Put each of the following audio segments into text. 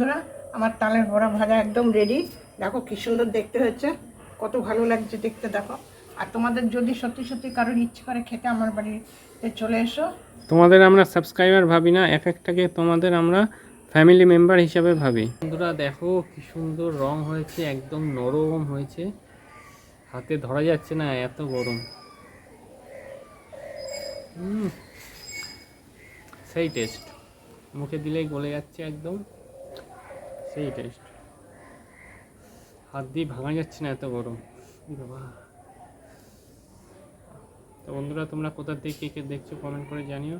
বন্ধুরা আমার তালের বড়া ভাজা একদম রেডি দেখো কি সুন্দর দেখতে হচ্ছে কত ভালো লাগছে দেখতে দেখো। আর তোমাদের যদি সত্যি সত্যি কারোর ইচ্ছে করে খেতে আমার বাড়িতে চলে এসো। তোমাদের আমরা সাবস্ক্রাইবার ভাবি না এক একটাকে তোমাদের আমরা ফ্যামিলি মেম্বার হিসাবে ভাবি। বন্ধুরা দেখো কি সুন্দর রং হয়েছে একদম নরম হয়েছে। হাতে ধরা যাচ্ছে না এত গরম। হুম সেই টেস্ট মুখে দিলেই গলে যাচ্ছে একদম। সেই টেস্ট হাত দিয়ে ভাঙা যাচ্ছে না এত গরম। বাবা। তো বন্ধুরা, তোমরা কোথা থেকে কে কে দেখছ কমেন্ট করে জানিও।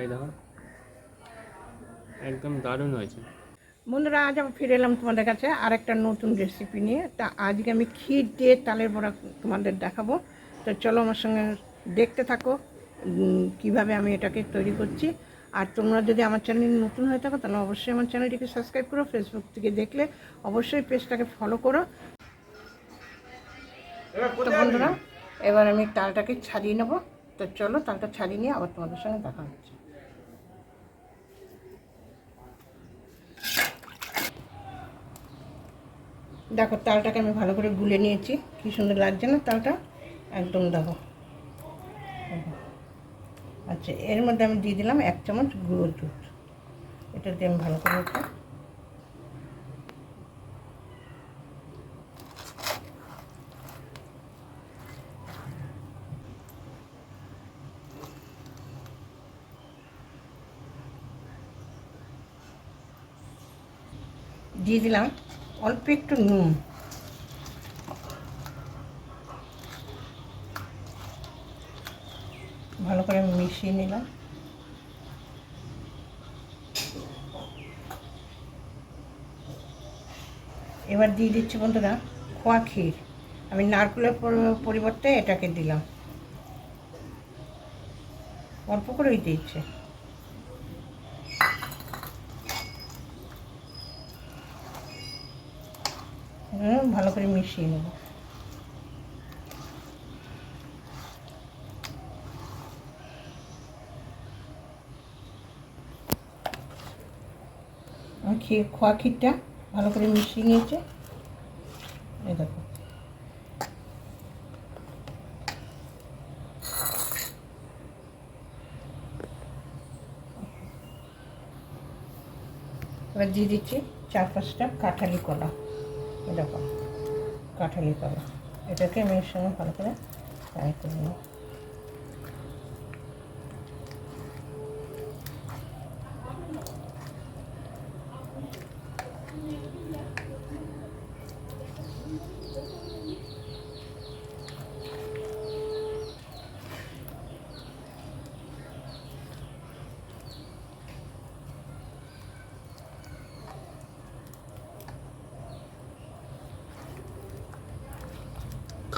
এই দেখো। একদম দারুণ হয়েছে। বন্ধুরা, আজ আমি ফিরে এলাম তোমাদের কাছে আর একটা নতুন রেসিপি নিয়ে। তা আজকে আমি ক্ষীর দিয়ে তালের বড়া তোমাদের দেখাবো। তো চলো আমার সঙ্গে দেখতে থাকো কীভাবে আমি এটাকে তৈরি করছি। আর তোমরা যদি আমার চ্যানেল নতুন হয়ে থাকো তাহলে অবশ্যই আমার চ্যানেলটিকে সাবস্ক্রাইব করো ফেসবুক থেকে দেখলে অবশ্যই পেজটাকে ফলো করো। তো বন্ধুরা এবার আমি তালটাকে ছাড়িয়ে নেব। তো চলো তালটা ছাড়িয়ে নিয়ে আবার তোমাদের সঙ্গে দেখা হচ্ছে। দেখো তালটাকে আমি ভালো করে গুলে নিয়েছি। কি সুন্দর লাগছে না তালটা? একদম দেখো। আচ্ছা এর মধ্যে আমি দিয়ে দিলাম এক চামচ গুঁড়ো দুধ। এটা দিয়ে আমি ভালো করে একটু দিয়ে দিলাম অল্প একটু নুন। ভালো করে মিশিয়ে নিলাম। এবার দিয়ে দিচ্ছি বন্ধুরা খোয়া ক্ষীর। আমি নারকেলের পরিবর্তে এটাকে দিলাম। অল্প করেই দিচ্ছে। ভালো করে মিশিয়ে নেব। আমার ক্ষীর খোয়া ক্ষীরটা ভালো করে মিশিয়ে নিয়েছে। এই দেখো। এবার দিয়ে দিচ্ছি চার পাঁচটা কাঁঠালি কলা। এরকম কাঁঠালি কলা। এটাকে আমি এর সঙ্গে ভালো করে ফ্রাই করে নেব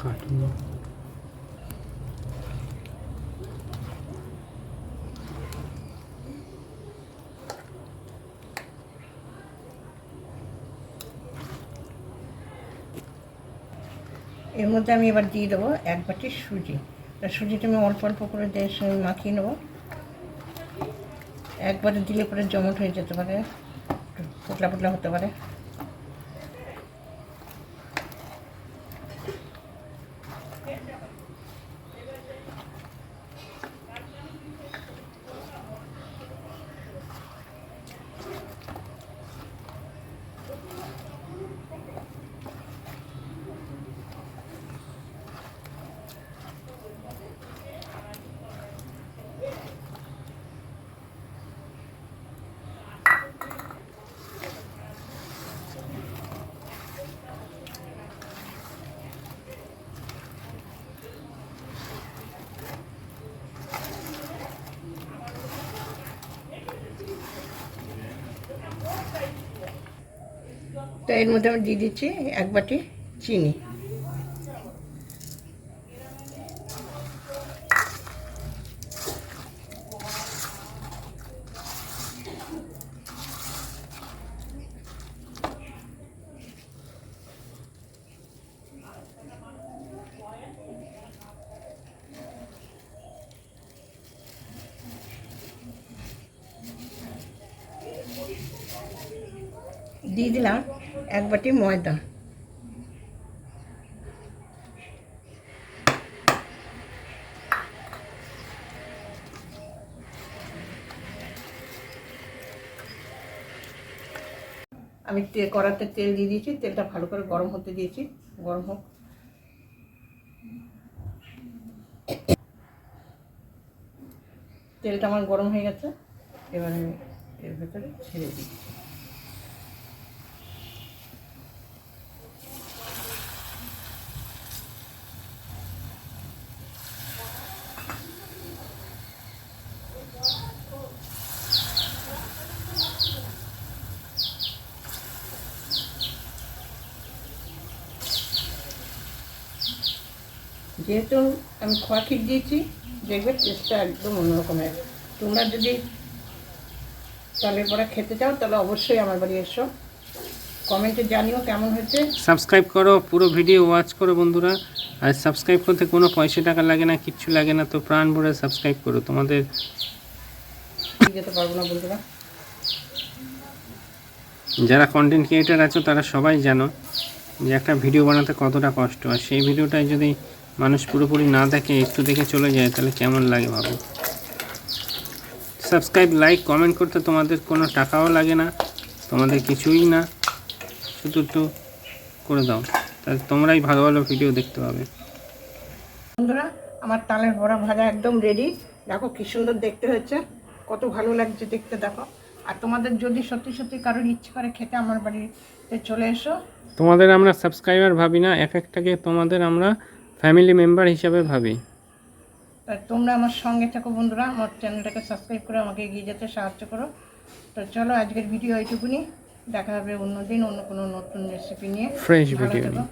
খাটুন এর মধ্যে আমি এবার দিয়ে দেবো এক বাটি সুজি। সুজিটা আমি অল্প অল্প করে দিয়ে সঙ্গে মাখিয়ে নেব। একবারে দিলে পরে জমট হয়ে যেতে পারে পতলা পতলা হতে পারে। তো এর মধ্যে আমি দিয়ে দিচ্ছি এক বাটি চিনি। দিয়ে দিলাম। এক বাটি ময়দা। আমি কড়াতে তেল দিয়ে দিয়েছি, তেলটা ভালো করে গরম হতে দিয়েছি, গরম হোক। তেলটা আমার গরম হয়ে গেছে, এবার আমি এর ভেতরে ছেড়ে দিই যেহেতু আমি খোয়া ক্ষীর দিয়েছি দেখবে টেস্টটা একদম অন্যরকমের। তোমরা যদি তালের বড়া খেতে চাও তাহলে অবশ্যই আমার বাড়ি এসো। কমেন্টে জানিও কেমন হয়েছে। সাবস্ক্রাইব করো পুরো ভিডিও ওয়াচ করো বন্ধুরা। আর সাবস্ক্রাইব করতে কোনো পয়সা টাকা লাগে না কিচ্ছু লাগে না তো প্রাণ ভরে সাবস্ক্রাইব করো। তোমাদের যেতে পারব না বন্ধুরা। যারা কন্টেন্ট ক্রিয়েটার আছো তারা সবাই জানো যে একটা ভিডিও বানাতে কতটা কষ্ট। আর সেই ভিডিওটাই যদি মানুষ পুরোপুরি না দেখে একটু দেখে চলে যায় তাহলে কেমন লাগে ভাবো? সাবস্ক্রাইব লাইক কমেন্ট করতে তোমাদের কোনো টাকাও লাগে না তোমাদের কিছুই না। শুধু একটু করে দাও তাহলে তোমরাই ভালো ভালো ভিডিও দেখতে পাবে। বন্ধুরা আমার তালের বড়া ভাজা একদম রেডি দেখো কি সুন্দর দেখতে হয়েছে কত ভালো লাগছে দেখতে দেখো। আর তোমাদের যদি সত্যি সত্যি কারোর ইচ্ছে করে খেতে আমার বাড়িতে চলে এসো। তোমাদের আমরা সাবস্ক্রাইবার ভাবি না এক একটাকে তোমাদের আমরা ফ্যামিলি মেম্বার হিসাবে ভাবি। তা তোমরা আমার সঙ্গে থাকো বন্ধুরা আমার চ্যানেলটাকে সাবস্ক্রাইব করে আমাকে এগিয়ে যেতে সাহায্য করো। তো চলো আজকের ভিডিও এইটুকুনি। দেখা হবে অন্য দিন অন্য কোনো নতুন রেসিপি নিয়ে। ফ্রেশ ভিডিও থেকো।